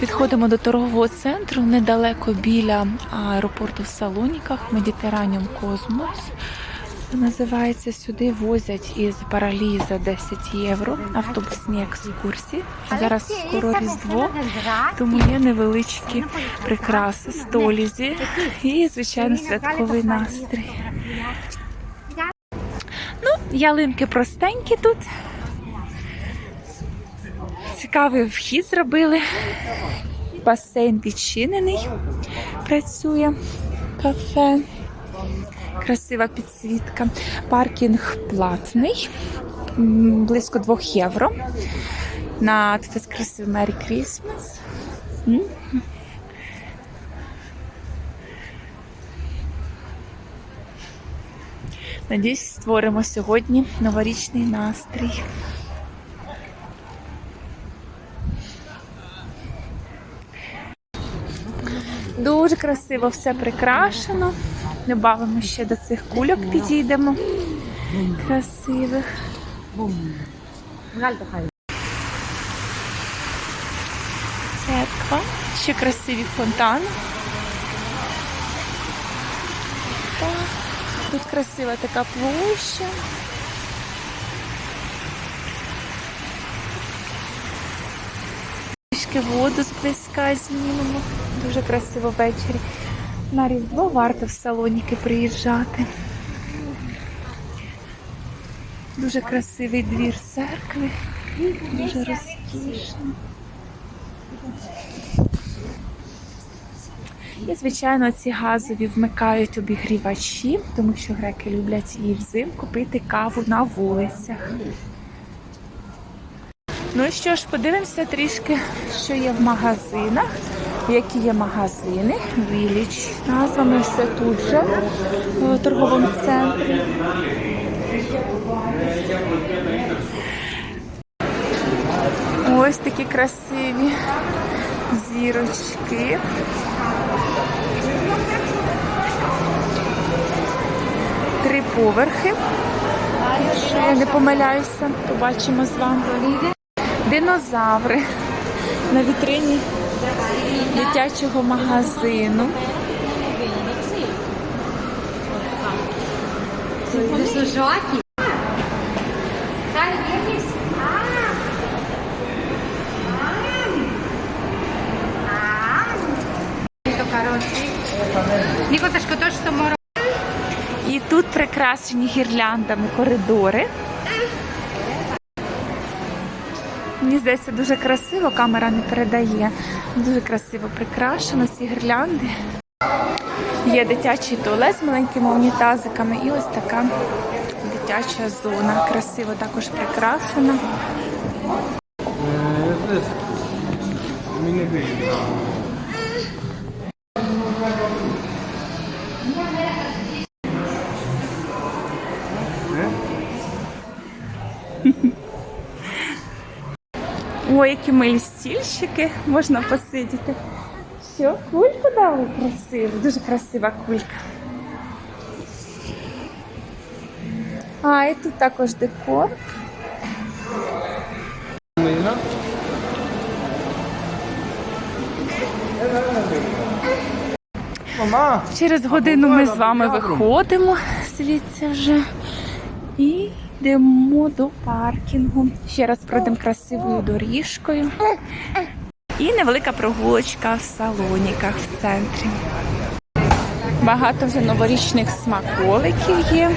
Підходимо до торгового центру недалеко біля аеропорту в Салоніках, Медітераніум Космос. Називається сюди возять із Паралі за 10 євро автобусні екскурсії. Зараз скоро Різдво, тому є невеличкі прикраси, столізі і, звичайно, святковий настрій. Ну, ялинки простенькі тут. Цікавий вхід зробили. Басейн відчинений. Працює кафе. Красива підсвітка. Паркінг платний. Близько 2 євро. Надпис красивий Merry Christmas. Надіюсь, створимо сьогодні новорічний настрій. Дуже красиво все прикрашено. Добавимо ще до цих кульок, підійдемо. Красивих. Церква. Ще красиві фонтани. Тут красива така площа. Трішки воду зблизька знімемо. Дуже красиво ввечері. На Різдво варто в салоніки приїжджати. Дуже красивий двір церкви. Дуже розкішний. І, звичайно, ці газові вмикають обігрівачі, тому що греки люблять і взимку пити каву на вулицях. Ну що ж, подивимося трішки, що є в магазинах. Які є магазини? Віліч. Назвами все тут же в торговому центрі. Ось такі красиві зірочки. Три поверхи. Якщо я не помиляюся, побачимо з вами. Динозаври на вітрині дитячого магазину. І тут прикрашені гірляндами коридори. Мені здається, дуже красиво, камера не передає. Дуже красиво прикрашено ці гірлянди. Є дитячий туалет з маленькими унітазиками і ось така дитяча зона. Красиво також прикрашена. Ой, які милі стільчики, можна посидіти. Що, кульку дали красиву, дуже красива кулька. А, і тут також декор. Мама! Через годину ми з вами виходимо звідси вже і йдемо до паркінгу. Ще раз пройдемо красивою доріжкою. І невелика прогулочка в салоніках в центрі. Багато вже новорічних смаколиків є.